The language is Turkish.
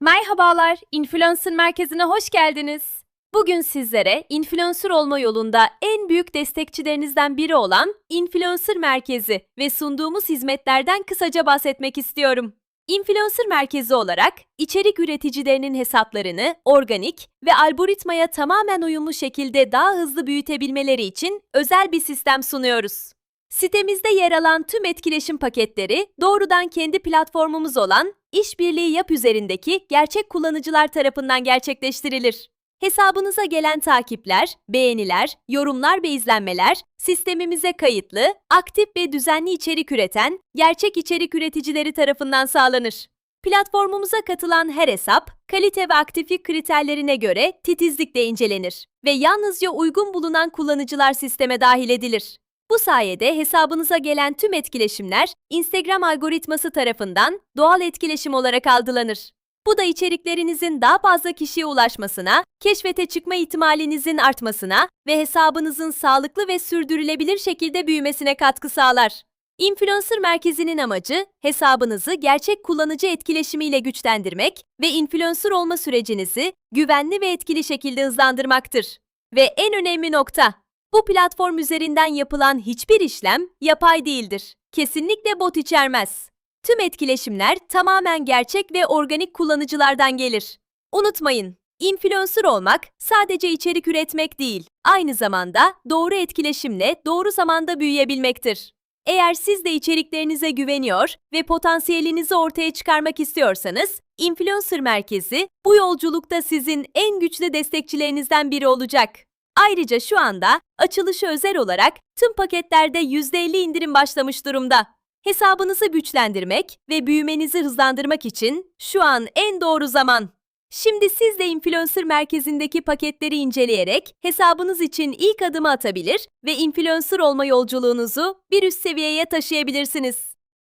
Merhabalar, Influencer Merkezi'ne hoş geldiniz. Bugün sizlere influencer olma yolunda en büyük destekçilerinizden biri olan Influencer Merkezi ve sunduğumuz hizmetlerden kısaca bahsetmek istiyorum. Influencer Merkezi olarak içerik üreticilerinin hesaplarını organik ve algoritmaya tamamen uyumlu şekilde daha hızlı büyütebilmeleri için özel bir sistem sunuyoruz. Sitemizde yer alan tüm etkileşim paketleri doğrudan kendi platformumuz olan İşbirliği Yap üzerindeki gerçek kullanıcılar tarafından gerçekleştirilir. Hesabınıza gelen takipler, beğeniler, yorumlar ve izlenmeler sistemimize kayıtlı, aktif ve düzenli içerik üreten gerçek içerik üreticileri tarafından sağlanır. Platformumuza katılan her hesap, kalite ve aktiflik kriterlerine göre titizlikle incelenir ve yalnızca uygun bulunan kullanıcılar sisteme dahil edilir. Bu sayede hesabınıza gelen tüm etkileşimler Instagram algoritması tarafından doğal etkileşim olarak algılanır. Bu da içeriklerinizin daha fazla kişiye ulaşmasına, keşfete çıkma ihtimalinizin artmasına ve hesabınızın sağlıklı ve sürdürülebilir şekilde büyümesine katkı sağlar. Influencer merkezinin amacı hesabınızı gerçek kullanıcı etkileşimiyle güçlendirmek ve influencer olma sürecinizi güvenli ve etkili şekilde hızlandırmaktır. Ve en önemli nokta, bu platform üzerinden yapılan hiçbir işlem yapay değildir. Kesinlikle bot içermez. Tüm etkileşimler tamamen gerçek ve organik kullanıcılardan gelir. Unutmayın, influencer olmak sadece içerik üretmek değil, aynı zamanda doğru etkileşimle doğru zamanda büyüyebilmektir. Eğer siz de içeriklerinize güveniyor ve potansiyelinizi ortaya çıkarmak istiyorsanız, Influencer Merkezi bu yolculukta sizin en güçlü destekçilerinizden biri olacak. Ayrıca şu anda açılışı özel olarak tüm paketlerde %50 indirim başlamış durumda. Hesabınızı güçlendirmek ve büyümenizi hızlandırmak için şu an en doğru zaman. Şimdi siz de Influencer merkezindeki paketleri inceleyerek hesabınız için ilk adımı atabilir ve influencer olma yolculuğunuzu bir üst seviyeye taşıyabilirsiniz.